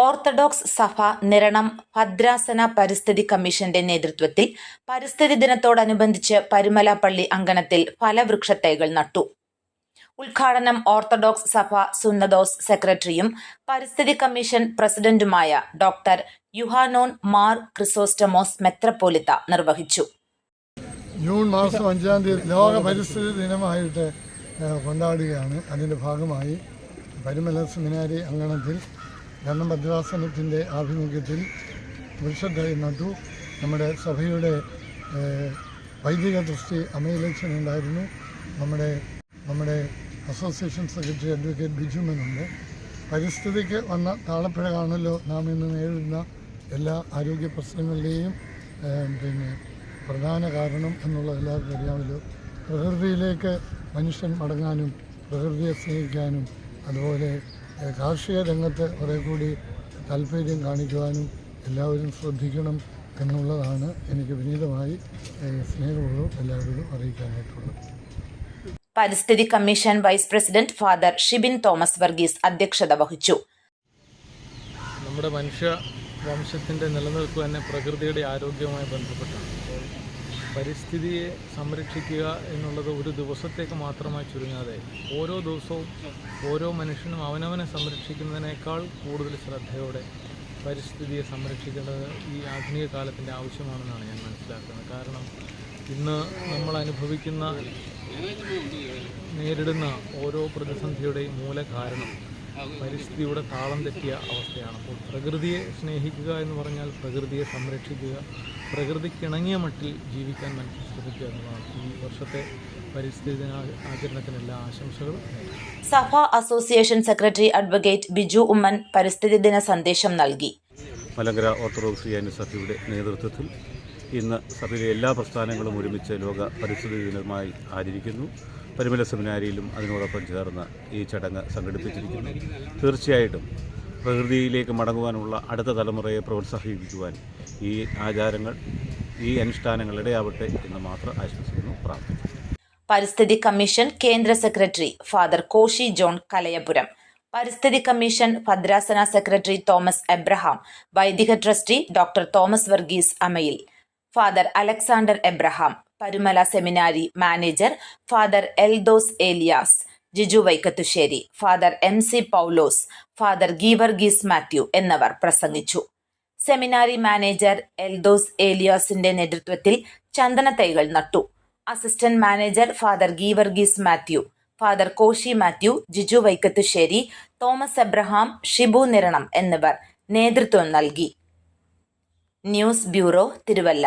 Orthodox സഭ നിരണം ഭദ്രാസന പരിസ്ഥിതി കമ്മീഷന്റെ നേതൃത്വത്തിൽ പരിസ്ഥിതി ദിനത്തോടനുബന്ധിച്ച് പരുമല പള്ളി അങ്കണത്തിൽ ഫലവൃക്ഷത്തൈകൾ നട്ടു. ഉദ്ഘാടനം ഓർത്തഡോക്സ് സഭ സുന്നദോസ് സെക്രട്ടറിയും പരിസ്ഥിതി കമ്മീഷൻ പ്രസിഡന്റുമായ ഡോക്ടർ യുഹാനോൻ മാർ ക്രിസോസ്റ്റമോസ് മെത്രപ്പോലിത്ത നിർവഹിച്ചു. ജൂൺ മാസം അഞ്ചാം തീയതി ലോക പരിസ്ഥിതി ദിനമായിട്ട് കൊണ്ടാടുകയാണ്. അതിന്റെ ഭാഗമായി പരിമല സെമിനാരി അങ്കണത്തിൽ ഗണ്ണം ഭദ്രാസനത്തിന്റെ ആഭിമുഖ്യത്തിൽ വൃക്ഷത്തൈ നട്ടു നമ്മുടെ സഭയുടെ വൈദിക ദൃഷ്ടി അമയിലക്ഷൻ ഉണ്ടായിരുന്നു നമ്മുടെ നമ്മുടെ അസോസിയേഷൻ സെക്രട്ടറി അഡ്വക്കേറ്റ് ബിജുമനുണ്ട്. പരിസ്ഥിതിക്ക് വന്ന താളപ്പിഴ കാണല്ലോ നാം ഇന്ന് നേരിടുന്ന എല്ലാ ആരോഗ്യ പ്രശ്നങ്ങളുടെയും പിന്നെ പ്രധാന കാരണം എന്നുള്ളത് എല്ലാവർക്കും അറിയാമല്ലോ. പ്രകൃതിയിലേക്ക് മനുഷ്യൻ മടങ്ങാനും പ്രകൃതിയെ സ്നേഹിക്കാനും അതുപോലെ കാർഷിക രംഗത്ത് കുറേ കൂടി താല്പര്യം കാണിക്കുവാനും എല്ലാവരും ശ്രദ്ധിക്കണം എന്നുള്ളതാണ് എനിക്ക് വിനീതമായി സ്നേഹപൂർവം എല്ലാവരോടും അറിയിക്കാനായിട്ടുള്ളത്. പരിസ്ഥിതി commission vice president father Shibin Thomas Varghese അധ്യക്ഷത വഹിച്ചു. നമ്മുടെ മനുഷ്യ വംശത്തിന്റെ നിലനിൽപ്പ് തന്നെ പ്രകൃതിയുടെ ആരോഗ്യവുമായി ബന്ധപ്പെട്ടാണ്. പരിസ്ഥിതിയെ സംരക്ഷിക്കുക എന്നുള്ളത് ഒരു ദിവസത്തേക്ക് മാത്രമായി ചുരുങ്ങാതെ ഓരോ ദിവസവും ഓരോ മനുഷ്യനും അവനവനെ സംരക്ഷിക്കുന്നതിനേക്കാൾ കൂടുതൽ ശ്രദ്ധയോടെ പരിസ്ഥിതിയെ സംരക്ഷിക്കേണ്ടത് ഈ ആധുനിക കാലത്തിന്റെ ആവശ്യമാണെന്നാണ് ഞാൻ മനസ്സിലാക്കുന്നത്. കാരണം ഇന്ന് നമ്മൾ അനുഭവിക്കുന്ന നേരിടുന്ന ഓരോ പ്രതിസന്ധിയുടെയും മൂല കാരണം പരിസ്ഥിതിയുടെ താളം തെറ്റിയ അവസ്ഥയാണ്. അപ്പോൾ പ്രകൃതിയെ സ്നേഹിക്കുക എന്ന് പറഞ്ഞാൽ പ്രകൃതിയെ സംരക്ഷിക്കുക പ്രകൃതിക്കിണങ്ങിയ മട്ടിൽ ജീവിക്കാൻ മനുഷ്യൻ ശ്രമിക്കുക എന്നതാണ്. ഈ വർഷത്തെ പരിസ്ഥിതി ദിന ആചരണത്തിന് എല്ലാ ആശംസകളും സഭ association secretary advocate Biju Oommen പരിസ്ഥിതി ദിന സന്ദേശം നൽകി. മലങ്കര ഓർത്തഡോക്സ് സഭയുടെ നേതൃത്വത്തിൽ ഇന്ന് സഭയിലെ എല്ലാ പ്രസ്ഥാനങ്ങളും ഒരുമിച്ച് ലോക പരിസ്ഥിതി ദിനമായി ആചരിക്കുന്നു. പരിമല സെമിനാരിയിലും അതിനോടൊപ്പം ചേർന്ന് ഈ ചടങ്ങ് സംഘടിപ്പിച്ചിരിക്കുന്നു. തീർച്ചയായിട്ടും പ്രകൃതിയിലേക്ക് മടങ്ങുവാനുള്ള അടുത്ത തലമുറയെ പ്രോത്സാഹിപ്പിക്കുവാൻ ഈ ആചാരങ്ങൾ ഈ അനുഷ്ഠാനങ്ങൾ ഇടയാവട്ടെ എന്ന് മാത്രം ആശംസിക്കുന്നു പ്രാർത്ഥിക്കുന്നു പരിസ്ഥിതി കമ്മീഷൻ കേന്ദ്ര secretary father Koshy John Kalayapuram പരിസ്ഥിതി കമ്മീഷൻ ഭദ്രാസന സെക്രട്ടറി തോമസ് എബ്രഹാം വൈദിക trustee doctor Thomas Varghese Amayil father Alexander Abraham Parumala seminary manager father Eldhose Elias Jiju Vaikathussery father M C Paulose father Geevarghese Mathew എന്നിവർ പ്രസംഗിച്ചു. സെമിനാരി manager Eldhose ഏലിയാസിന്റെ നേതൃത്വത്തിൽ ചന്ദന തൈകൾ നട്ടു. Assistant manager father Geevarghese Mathew father Koshy Mathew Jiju Vaikathussery Thomas Abraham Shibu Niranam എന്നിവർ നേതൃത്വം നൽകി. News bureau Thiruvalla.